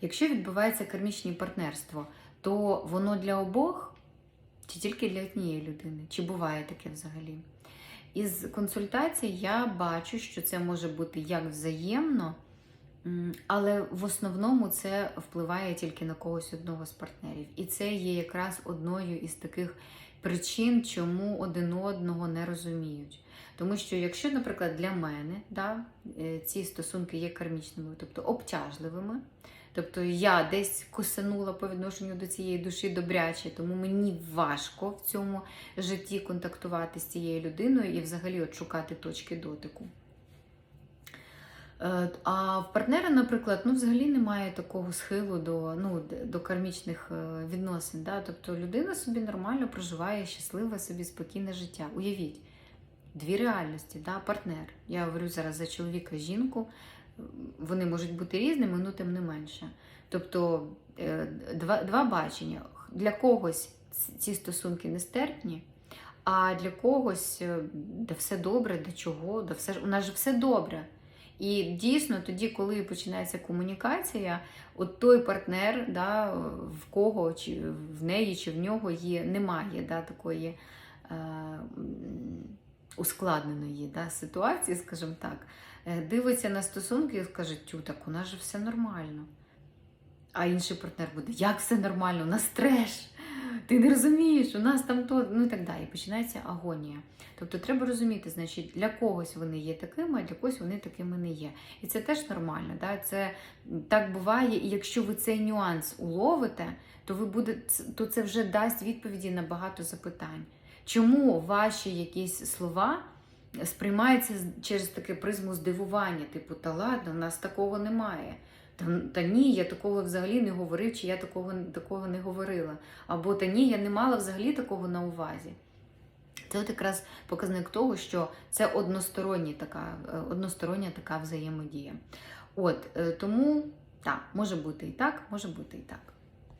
Якщо відбувається кармічне партнерство, то воно для обох чи тільки для однієї людини? Чи буває таке взагалі? Із консультацій я бачу, що це може бути як взаємно, але в основному це впливає тільки на когось одного з партнерів. І це є якраз одною із таких причин, чому один одного не розуміють. Тому що, якщо, наприклад, для мене да, е, ці стосунки є кармічними, тобто обтяжливими, тобто я десь косанула по відношенню до цієї душі добряче, тому мені важко в цьому житті контактувати з цією людиною і взагалі от шукати точки дотику. Е, А в партнера, наприклад, ну взагалі немає такого схилу до, ну, до кармічних е, відносин. Да? Тобто людина собі нормально проживає щасливе собі спокійне життя. Уявіть, дві реальності, да? партнер. Я говорю зараз за чоловіка жінку. Вони можуть бути різними, ну тим не менше. Тобто е, два, два бачення. Для когось ці стосунки нестерпні, а для когось е, да все добре, для чого? Да все у нас же все добре. І дійсно, тоді, коли починається комунікація, от той партнер, да, в кого чи в неї, чи в нього є, немає да, такої е, ускладненої да, ситуації, скажімо так, е, дивиться на стосунки і скаже, тю, так у нас же все нормально. А інший партнер буде, як все нормально, у нас треш. Ти не розумієш, у нас там то, ну і так далі. Починається агонія. Тобто треба розуміти, значить, для когось вони є такими, а для когось вони такими не є. І це теж нормально. Да? Це так буває, і якщо ви цей нюанс уловите, то ви будете, то це вже дасть відповіді на багато запитань. Чому ваші якісь слова сприймаються через таке призму здивування? Типу, та ладно, в нас такого немає. Та, та ні, я такого взагалі не говорив, чи я такого, такого не говорила. Або та ні, я не мала взагалі такого на увазі. Це от якраз показник того, що це одностороння така, е, одностороння така взаємодія. От, е, тому так, може бути і так, може бути і так.